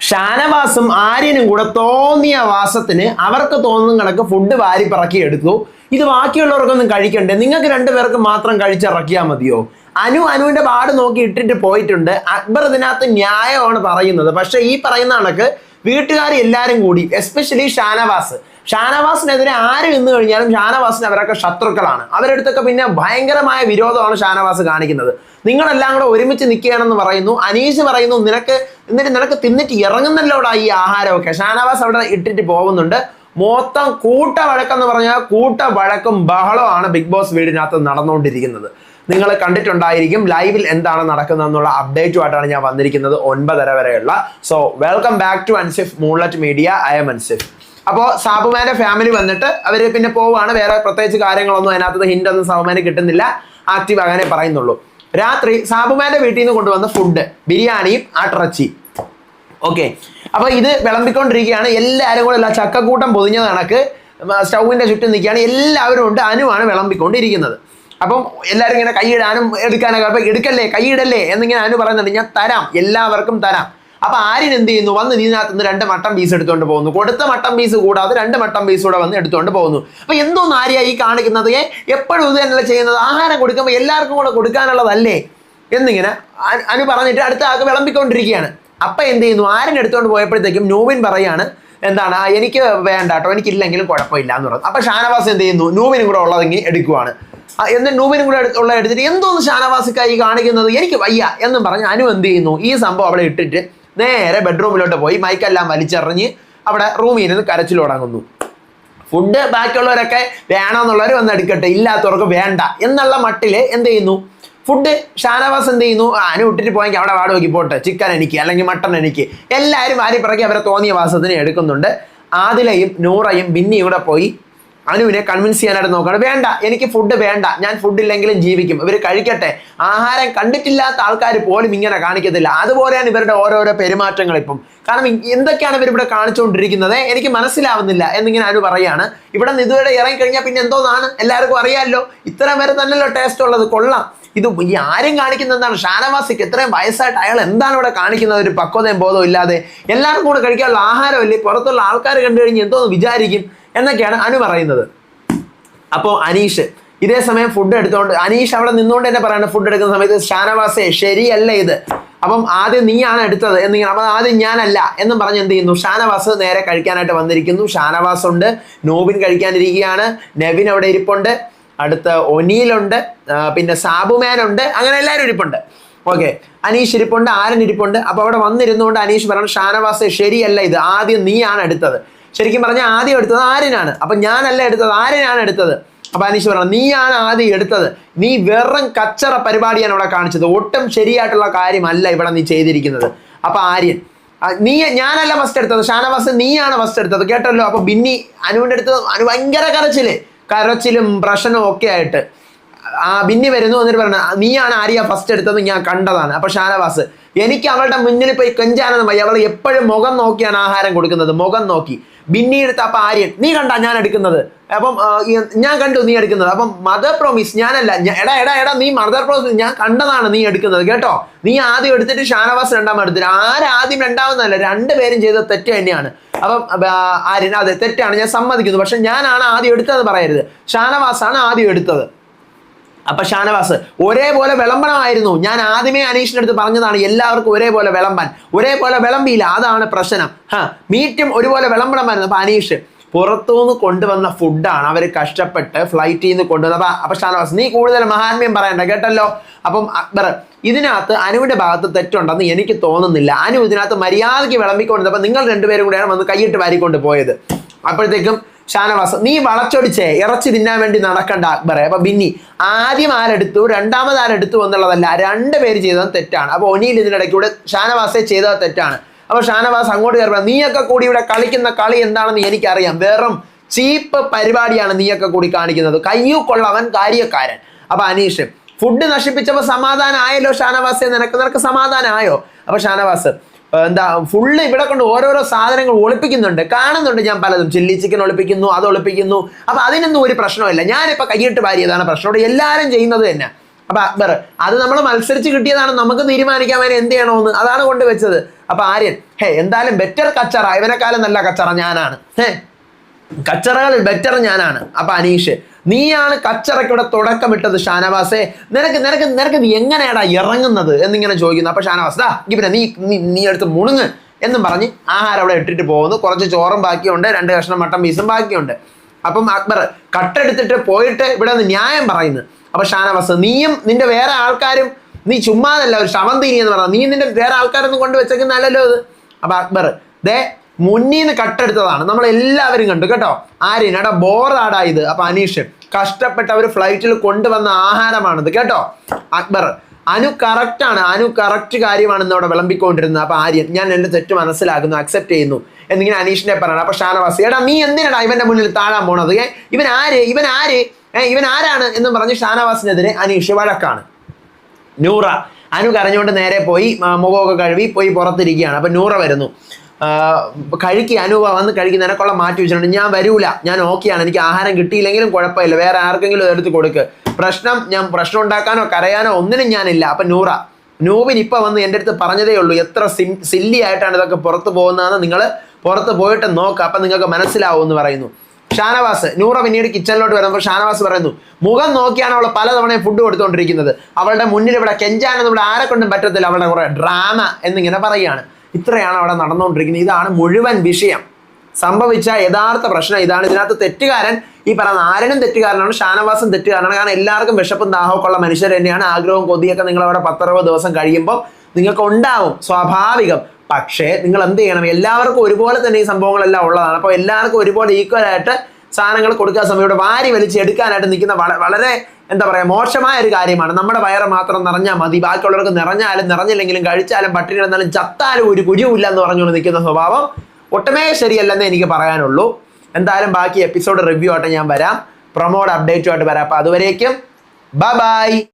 ഷാനവാസും ആര്യനും കൂടെ തോന്നിയ വാസത്തിന് അവർക്ക് തോന്നുന്ന കണക്ക് ഫുഡ് വാരി പറക്കി എടുത്തു. ഇത് ബാക്കിയുള്ളവർക്കൊന്നും കഴിക്കണ്ടേ? നിങ്ങൾക്ക് രണ്ടുപേർക്ക് മാത്രം കഴിച്ചിറക്കിയാൽ മതിയോ? അനു അനുവിന്റെ പാട് നോക്കി ഇട്ടിട്ട് പോയിട്ടുണ്ട്. അക്ബർ ഇതിനകത്ത് ന്യായമാണ് പറയുന്നത്. പക്ഷെ ഈ പറയുന്ന കണക്ക് വീട്ടുകാർ എല്ലാരും കൂടി എസ്പെഷ്യലി ഷാനവാസ്. ഷാനവാസിനെതിരെ ആര് നിന്ന് കഴിഞ്ഞാലും ഷാനവാസിന് അവരൊക്കെ ശത്രുക്കളാണ്. അവരടുത്തൊക്കെ പിന്നെ ഭയങ്കരമായ വിരോധമാണ് ഷാനവാസ് കാണിക്കുന്നത്. നിങ്ങളെല്ലാം കൂടെ ഒരുമിച്ച് നിൽക്കുകയാണെന്ന് പറയുന്നു. അനീഷ് പറയുന്നു നിനക്ക് എന്നിട്ട് നിനക്ക് തിന്നിട്ട് ഇറങ്ങുന്നല്ലോടാ ഈ ആഹാരമൊക്കെ. ഷാനവാസ് അവിടെ ഇട്ടിട്ട് പോകുന്നുണ്ട്. മൊത്തം കൂട്ട വഴക്കെന്ന് പറഞ്ഞാൽ കൂട്ട വഴക്കും ബഹളമാണ് ബിഗ് ബോസ് വീടിനകത്ത് നടന്നുകൊണ്ടിരിക്കുന്നത്. നിങ്ങൾ കണ്ടിട്ടുണ്ടായിരിക്കും ലൈവിൽ എന്താണ് നടക്കുന്നതെന്നുള്ള അപ്ഡേറ്റുമായിട്ടാണ് ഞാൻ വന്നിരിക്കുന്നത് ഒൻപതര വരെയുള്ള. So welcome back to Ansif moonlit media I M Ansif അപ്പോൾ സാബുമാന്റെ ഫാമിലി വന്നിട്ട് അവർ പിന്നെ പോവുകയാണ് വേറെ പ്രത്യേകിച്ച് കാര്യങ്ങളൊന്നും അതിനകത്ത് ഹിന്റ് ഒന്നും സാബുമാന് കിട്ടുന്നില്ല. ആക്റ്റീവ് അങ്ങനെ പറയുന്നുള്ളൂ. രാത്രി സാബുമാന്റെ വീട്ടിൽ നിന്ന് കൊണ്ടുവന്ന ഫുഡ് ബിരിയാണിയും ആട്ടിറച്ചി ഓക്കെ അപ്പൊ ഇത് വിളമ്പിക്കൊണ്ടിരിക്കുകയാണ്. എല്ലാവരും കൂടെ അല്ല ചക്കക്കൂട്ടം പൊതിഞ്ഞ കണക്ക് സ്റ്റൗവിന്റെ ചുറ്റും നിൽക്കുകയാണ്. എല്ലാവരും ഉണ്ട്. അനുവാണ് വിളമ്പിക്കൊണ്ടിരിക്കുന്നത്. അപ്പം എല്ലാവരും ഇങ്ങനെ കൈയിടാനും എടുക്കാനൊക്കെ അപ്പൊ എടുക്കല്ലേ കൈയിടല്ലേ എന്നിങ്ങനെ അനു പറയുന്നുണ്ട്. ഞാൻ തരാം. എല്ലാവർക്കും തരാം. അപ്പൊ ആര്യൻ എന്ത് ചെയ്യുന്നു? വന്ന് ഇതിനകത്ത് നിന്ന് രണ്ട് മട്ടൻ പീസ് എടുത്തുകൊണ്ട് പോകുന്നു. കൊടുത്ത മട്ടൻ പീസ് കൂടാതെ രണ്ട് മട്ടൻ പീസ് കൂടെ വന്ന് എടുത്തുകൊണ്ട് പോകുന്നു. അപ്പൊ എന്തോന്ന് ആര്യ ഈ കാണിക്കുന്നത്? എപ്പോഴും ഇത് തന്നെയല്ല ചെയ്യുന്നത്? ആഹാരം കൊടുക്കുമ്പോൾ എല്ലാവർക്കും കൂടെ കൊടുക്കാനുള്ളതല്ലേ? എന്നിങ്ങനെ അനു പറഞ്ഞിട്ട് അടുത്ത ആൾക്ക് വിളമ്പിക്കൊണ്ടിരിക്കുകയാണ്. അപ്പൊ എന്ത് ചെയ്യുന്നു? ആര്യൻ എടുത്തുകൊണ്ട് പോയപ്പോഴത്തേക്കും നൂവിൻ പറയാണ് എന്താണ് എനിക്ക് വേണ്ട കേട്ടോ എനിക്കില്ലെങ്കിലും കുഴപ്പമില്ല എന്ന് പറഞ്ഞു. അപ്പൊ ഷാനവാസ് എന്ത് ചെയ്യുന്നു? നൂവിനും കൂടെ ഉള്ളതെങ്കിൽ എടുക്കുവാണ്. എന്നെ എന്നിട്ട് നൂബിനും കൂടെ ഉള്ള എടുത്തിട്ട് എന്തോന്ന് ഷാനവാസിക്കായി കാണിക്കുന്നത്? എനിക്ക് വയ്യ എന്നും പറഞ്ഞ് അനു എന്ത് ചെയ്യുന്നു? ഈ സംഭവം അവിടെ ഇട്ടിട്ട് നേരെ ബെഡ്റൂമിലോട്ട് പോയി മൈക്കെല്ലാം വലിച്ചെറിഞ്ഞ് അവിടെ റൂമിൽ നിന്ന് കരച്ചിൽ തുടങ്ങുന്നു ഫുഡ് ബാക്കിയുള്ളവരൊക്കെ വേണമെന്നുള്ളവർ വന്ന് എടുക്കട്ടെ ഇല്ലാത്തവർക്ക് വേണ്ട എന്നുള്ള മട്ടിൽ എന്ത് ചെയ്യുന്നു? ഫുഡ് ഷാനവാസ് എന്ത് ചെയ്യുന്നു? അനു ഇട്ടിട്ട് പോയെങ്കിൽ അവിടെ വാട് നോക്കി പോട്ടെ ചിക്കൻ എനിക്ക് അല്ലെങ്കിൽ മട്ടൺ എനിക്ക്. എല്ലാവരും വാരി പിറകെ അവരെ തോന്നിയ വാസത്തിന് എടുക്കുന്നുണ്ട്. ആദിലയും നൂറയും ബിന്നിയും കൂടെ പോയി അനുവിനെ കൺവിൻസ് ചെയ്യാനായിട്ട് നോക്കുകയാണ്. വേണ്ട എനിക്ക് ഫുഡ് വേണ്ട. ഞാൻ ഫുഡ് ഇല്ലെങ്കിലും ജീവിക്കും. ഇവർ കഴിക്കട്ടെ. ആഹാരം കണ്ടിട്ടില്ലാത്ത ആൾക്കാർ പോലും ഇങ്ങനെ കാണിക്കത്തില്ല. അതുപോലെയാണ് ഇവരുടെ ഓരോരോ പെരുമാറ്റങ്ങൾ ഇപ്പം. കാരണം എന്തൊക്കെയാണ് ഇവർ ഇവിടെ കാണിച്ചുകൊണ്ടിരിക്കുന്നത്? എനിക്ക് മനസ്സിലാവുന്നില്ല എന്നിങ്ങനെ അനു പറയാണ്. ഇവിടെ നിന്ന് ഇതുവരെ ഇറങ്ങിക്കഴിഞ്ഞാൽ പിന്നെ എന്തോന്നാണ്? എല്ലാവർക്കും അറിയാമല്ലോ ഇത്ര വരെ തന്നെയല്ലോ ടേസ്റ്റ് ഉള്ളത്. കൊള്ളാം. ഇത് ഈ ആരും കാണിക്കുന്ന എന്താണ്? ഷാനവാസിക്ക് ഇത്രയും വയസ്സായിട്ട് അയാൾ എന്താണ് ഇവിടെ കാണിക്കുന്നത്? ഒരു പക്വതയും ബോധവും ഇല്ലാതെ എല്ലാവർക്കും കൂടെ കഴിക്കാനുള്ള ആഹാരമല്ലേ? പുറത്തുള്ള ആൾക്കാർ കണ്ടു കഴിഞ്ഞ് എന്തോന്ന് വിചാരിക്കും? എന്നൊക്കെയാണ് അനു പറയുന്നത്. അപ്പോൾ അനീഷ് ഇതേ സമയം ഫുഡ് എടുത്തോണ്ട് അനീഷ് അവിടെ നിന്നുകൊണ്ട് തന്നെ പറയുന്നത് ഫുഡ് എടുക്കുന്ന സമയത്ത് ഷാനവാസേ ശരിയല്ല ഇത്? അപ്പം ആദ്യം നീയാണ് എടുത്തത് എന്നിങ്ങനെ അപ്പം ആദ്യം ഞാനല്ല എന്നും പറഞ്ഞ് എന്ത് ചെയ്യുന്നു? ഷാനവാസ് നേരെ കഴിക്കാനായിട്ട് വന്നിരിക്കുന്നു. ഷാനവാസ് ഉണ്ട് നോബിൻ കഴിക്കാനിരിക്കുകയാണ് നെവിൻ അവിടെ ഇരിപ്പുണ്ട് അടുത്ത ഒനീലുണ്ട് പിന്നെ സാബുമാൻ ഉണ്ട് അങ്ങനെ എല്ലാവരും ഇരിപ്പുണ്ട്. ഓക്കെ അനീഷ് ഇരിപ്പുണ്ട് ആരൻ ഇരിപ്പുണ്ട്. അപ്പോൾ അവിടെ വന്നിരുന്നുകൊണ്ട് അനീഷ് പറഞ്ഞു ഷാനവാസ് ശരിയല്ല ഇത്? ആദ്യം നീയാണ് എടുത്തത്. ശരിക്കും പറഞ്ഞാൽ ആദ്യം എടുത്തത് ആര്യനാണ്. അപ്പൊ ഞാനല്ല എടുത്തത് ആര്യനാണ് എടുത്തത്. അപ്പൊ അനീഷ് പറഞ്ഞു നീയാണ് ആദ്യം എടുത്തത്. നീ വെറും കച്ചറ പരിപാടിയാണ് ഇവിടെ കാണിച്ചത്. ഒട്ടും ശരിയായിട്ടുള്ള കാര്യമല്ല ഇവിടെ നീ ചെയ്തിരിക്കുന്നത്. അപ്പൊ ആര്യൻ നീ ഞാനല്ല ഫസ്റ്റ് എടുത്തത്. ഷാനവാസ് നീയാണ് ഫസ്റ്റ് എടുത്തത്. കേട്ടല്ലോ? അപ്പൊ ബിന്നി അനുവിന്റെ അടുത്ത് അനു ഭയങ്കര കരച്ചിൽ. കരച്ചിലും പ്രശ്നവും ഒക്കെ ആയിട്ട്. ആ ബിന്നി വരുന്നു എന്നിട്ട് പറഞ്ഞു നീയാണ് ആര്യ ഫസ്റ്റ് എടുത്തത് ഞാൻ കണ്ടതാണ്. അപ്പൊ ഷാനവാസ് എനിക്ക് അവളുടെ മുന്നിൽ പോയി കെഞ്ചാനെന്ന് വയ്യ. അവൾ എപ്പോഴും മുഖം നോക്കിയാണ് ആഹാരം കൊടുക്കുന്നത്. മുഖം നോക്കി. ബിന്നി അപ്പൊ ആര്യൻ നീ കണ്ട ഞാൻ എടുക്കുന്നത്. അപ്പം ഞാൻ കണ്ടു നീ എടുക്കുന്നത്. അപ്പം മദർ പ്രോമിസ് ഞാനല്ല എടാ എടാ എടാ നീ മദർ പ്രോമിസ് ഞാൻ കണ്ടതാണ് നീ എടുക്കുന്നത്. കേട്ടോ? നീ ആദ്യം എടുത്തിട്ട് ഷാനവാസ് രണ്ടാമത് എടുത്തിട്ട്. ആരാദ്യം രണ്ടു രണ്ടുപേരും ചെയ്ത തെറ്റ് തന്നെയാണ്. അപ്പം ആര്യൻ അതെ തെറ്റാണ്. ഞാൻ സമ്മതിക്കുന്നു. പക്ഷെ ഞാനാണ് ആദ്യം എടുത്തത് പറയരുത്. ഷാനവാസാണ് ആദ്യം എടുത്തത്. അപ്പൊ ഷാനവാസ് ഒരേപോലെ വിളമ്പണമായിരുന്നു. ഞാൻ ആദ്യമേ അനീഷിന്റെ അടുത്ത് പറഞ്ഞതാണ് എല്ലാവർക്കും ഒരേപോലെ വിളമ്പാൻ. ഒരേപോലെ വിളമ്പിയില്ല അതാണ് പ്രശ്നം. ഹാ മീറ്റും ഒരുപോലെ വിളമ്പണമായിരുന്നു. അപ്പൊ അനീഷ് പുറത്തുനിന്ന് കൊണ്ടുവന്ന ഫുഡാണ് അവർ കഷ്ടപ്പെട്ട് ഫ്ലൈറ്റിൽ നിന്ന് കൊണ്ടുവന്ന അപ്പൊ അപ്പൊ ഷാനവാസ് നീ കൂടുതൽ മഹാത്മ്യം പറയണ്ട കേട്ടല്ലോ? അപ്പം അക്ബർ ഇതിനകത്ത് അനുവിന്റെ ഭാഗത്ത് തെറ്റുണ്ടെന്ന് എനിക്ക് തോന്നുന്നില്ല. അനു ഇതിനകത്ത് മര്യാദയ്ക്ക് വിളമ്പിക്കൊണ്ടത് അപ്പൊ നിങ്ങൾ രണ്ടുപേരും കൂടെയാണ് വന്ന് കൈയിട്ട് വാരിക്കൊണ്ട് പോയത്. അപ്പോഴത്തേക്കും ഷാനവാസ് നീ വളച്ചൊടിച്ചേ. ഇറച്ചി തിന്നാൻ വേണ്ടി നടക്കണ്ട അക്ബറെ. അപ്പൊ ബിന്നി ആദ്യം ആരെടുത്തു? രണ്ടാമത് ആരെടുത്തു എന്നുള്ളതല്ല രണ്ടുപേര് ചെയ്തത് തെറ്റാണ്. അപ്പൊ ഒനിയിൽ ഇതിനിടയ്ക്ക് ഇവിടെ ഷാനവാസെ ചെയ്തത് തെറ്റാണ്. അപ്പൊ ഷാനവാസ് അങ്ങോട്ട് കയറുക നീയൊക്കെ കൂടി ഇവിടെ കളിക്കുന്ന കളി എന്താണെന്ന് എനിക്കറിയാം. വെറും ചീപ്പ് പരിപാടിയാണ് നീയൊക്കെ കൂടി കാണിക്കുന്നത്. കയ്യൂ കൊള്ളവൻ കാര്യക്കാരൻ. അപ്പൊ അനീഷ് ഫുഡ് നശിപ്പിച്ചപ്പോ സമാധാനം ആയല്ലോ ഷാനവാസെ? നിനക്ക് നിനക്ക് സമാധാനം ആയോ അപ്പൊ ഷാനവാസ് എന്താ ഫുള്ള് ഇവിടെ കൊണ്ട് ഓരോരോ സാധനങ്ങൾ ഒളിപ്പിക്കുന്നുണ്ട്. കാണുന്നുണ്ട് ഞാൻ പലതും. ചില്ലി ചിക്കൻ ഒളിപ്പിക്കുന്നു അത് ഒളിപ്പിക്കുന്നു. അപ്പൊ അതിനൊന്നും ഒരു പ്രശ്നമില്ല. ഞാനിപ്പോ കൈയിട്ട് വാരിയതാണ് പ്രശ്നം. എല്ലാവരും ചെയ്യുന്നത് തന്നെ. അപ്പൊ അക്ബർ അത് നമ്മൾ മത്സരിച്ച് കിട്ടിയതാണ്. നമുക്ക് തീരുമാനിക്കാൻ വേണ്ടി എന്ത് ചെയ്യണമെന്ന് അതാണ് കൊണ്ടുവച്ചത് അപ്പൊ ആര്യൻ ഹേ എന്തായാലും ബെറ്റർ കച്ചറ. ഇവനെക്കാളും നല്ല കച്ചറ ഞാനാണ്. ഹേ കച്ചറകളിൽ ബെറ്റർ ഞാനാണ്. അപ്പൊ അനീഷ് നീയാണ് കച്ചറയ്ക്കൂടെ തുടക്കമിട്ടത് ഷാനവാസേ. നിനക്ക് നിനക്ക് നിനക്ക് നീ എങ്ങനെയാടാ ഇറങ്ങുന്നത് എന്നിങ്ങനെ ചോദിക്കുന്നു. അപ്പൊ ഷാനവാസ് ദാ പിന്നെ നീ നീ- എടുത്ത് മുണുങ്ങ് എന്നും പറഞ്ഞ് ആഹാരം അവിടെ ഇട്ടിട്ട് പോകുന്നു. കുറച്ച് ചോറും ബാക്കിയുണ്ട് രണ്ട് കഷ്ണം മട്ടൻ പീസും ബാക്കിയുണ്ട്. അപ്പം അക്ബർ കട്ടെടുത്തിട്ട് പോയിട്ട് ഇവിടെ നിന്ന് ന്യായം പറയുന്നു. അപ്പൊ ഷാനവാസ് നീയും നിന്റെ വേറെ ആൾക്കാരും നീ ചുമ്മാതല്ല ഒരു ശവന്തീനി എന്ന് പറഞ്ഞാൽ നീ നിന്റെ വേറെ ആൾക്കാരൊന്നും കൊണ്ട് വെച്ചേക്കുന്നല്ലോ ഇത്. അപ്പൊ അക്ബർ ദേ മുന്നിൽ നിന്ന് കട്ടെടുത്തതാണ്. നമ്മൾ എല്ലാവരും കണ്ടു കേട്ടോ? ആര്യൻ എടാ ബോറാടാ ഇത്. അപ്പൊ അനീഷ് കഷ്ടപ്പെട്ട് അവർ ഫ്ലൈറ്റിൽ കൊണ്ടുവന്ന ആഹാരമാണിത്. കേട്ടോ? അക്ബർ. അനു കറക്റ്റാണ് അനു കറക്റ്റ് കാര്യമാണ് ഇന്ന് അവിടെ വിളമ്പിക്കൊണ്ടിരുന്നത്. അപ്പൊ ആര്യൻ ഞാൻ എന്റെ തെറ്റ് മനസ്സിലാക്കുന്നു അക്സെപ്റ്റ് ചെയ്യുന്നു എന്നിങ്ങനെ അനീഷിനെ പറയണം. അപ്പൊ ഷാനവാസി എടാ നീ എന്തിനാടാ ഇവന്റെ മുന്നിൽ താഴാൻ പോണത്? ഏ ഇവൻ ആര്? ഇവൻ ആര്? ഏ ഇവൻ ആരാണ്? എന്ന് പറഞ്ഞ് ഷാനവാസിനെതിരെ അനീഷ് വഴക്കാണ്. നൂറ. അനു കരഞ്ഞുകൊണ്ട് നേരെ പോയി മുഖമൊക്കെ കഴുകി പോയി പുറത്തിരിക്കുകയാണ്. അപ്പൊ നൂറ വരുന്നു. കഴിക്ക് അനുവ വന്ന് കഴിക്കുന്ന എനക്കുള്ള മാറ്റി വെച്ചിട്ടുണ്ട്. ഞാൻ വരൂല. ഞാൻ ഓക്കെയാണ്. എനിക്ക് ആഹാരം കിട്ടിയില്ലെങ്കിലും കുഴപ്പമില്ല. വേറെ ആർക്കെങ്കിലും എടുത്ത് കൊടുക്ക്. പ്രശ്നം ഞാൻ പ്രശ്നം ഉണ്ടാക്കാനോ കരയാനോ ഒന്നിനും ഞാനില്ല. അപ്പൊ നൂറ. നൂബിൻ ഇപ്പൊ വന്ന് എന്റെ അടുത്ത് പറഞ്ഞതേ ഉള്ളൂ എത്ര സിം സില്ലി ആയിട്ടാണ് ഇതൊക്കെ പുറത്ത് പോകുന്നതെന്ന് നിങ്ങൾ പുറത്ത് പോയിട്ട് നോക്കുക അപ്പൊ നിങ്ങൾക്ക് മനസ്സിലാവും എന്ന് പറയുന്നു. ഷാനവാസ് നൂറ പിന്നീട് കിച്ചണിലോട്ട് വരുമ്പോൾ ഷാനവാസ് പറയുന്നു മുഖം നോക്കിയാണ് അവൾ പലതവണ ഫുഡ് കൊടുത്തുകൊണ്ടിരിക്കുന്നത് അവളുടെ മുന്നിൽ ഇവിടെ കെഞ്ചാനൊന്നും ഇവിടെ ആരെ കൊണ്ടും പറ്റത്തില്ല. അവളുടെ കുറെ ഡ്രാമ എന്നിങ്ങനെ പറയുകയാണ്. ഇത്രയാണ് അവിടെ നടന്നുകൊണ്ടിരിക്കുന്നത്. ഇതാണ് മുഴുവൻ വിഷയം. സംഭവിച്ച യഥാർത്ഥ പ്രശ്നം ഇതാണ്. ഇതിനകത്ത് തെറ്റുകാരൻ ഈ പറയുന്ന ആരനും തെറ്റുകാരനാണ് ഷാനവാസും തെറ്റുകാരനാണ്. കാരണം എല്ലാവർക്കും വിശപ്പും ദാഹമൊക്കെ ഉള്ള മനുഷ്യർ തന്നെയാണ്. ആഗ്രഹവും കൊതിയൊക്കെ നിങ്ങൾ അവിടെ പത്തറുപത് ദിവസം കഴിയുമ്പോൾ നിങ്ങൾക്ക് ഉണ്ടാവും സ്വാഭാവികം. പക്ഷേ നിങ്ങൾ എന്ത് ചെയ്യണം? എല്ലാവർക്കും ഒരുപോലെ തന്നെ ഈ സംഭവങ്ങളെല്ലാം ഉള്ളതാണ്. അപ്പോൾ എല്ലാവർക്കും ഒരുപോലെ ഈക്വൽ ആയിട്ട് സാധനങ്ങൾ കൊടുക്കാൻ സമയം ഇവിടെ വാരി വലിച്ച് എടുക്കാനായിട്ട് നിൽക്കുന്ന വള- വളരെ എന്താ പറയുക മോശമായ ഒരു കാര്യമാണ്. നമ്മുടെ വയറ് മാത്രം നിറഞ്ഞാൽ മതി. ബാക്കിയുള്ളവർക്ക് നിറഞ്ഞാലും നിറഞ്ഞില്ലെങ്കിലും കഴിച്ചാലും പട്ടിണി കിടന്നാലും ചത്താലും ഒരു കുരുവില്ല എന്ന് പറഞ്ഞുകൊണ്ട് നിൽക്കുന്ന സ്വഭാവം ഒട്ടുമേ ശരിയല്ലെന്ന് എനിക്ക് പറയാനുള്ളൂ. എന്തായാലും ബാക്കി എപ്പിസോഡ് റിവ്യൂ ആയിട്ട് ഞാൻ വരാം. പ്രൊമോഡ് അപ്ഡേറ്റുമായിട്ട് വരാം. അപ്പോൾ അതുവരേക്കും ബൈ ബൈ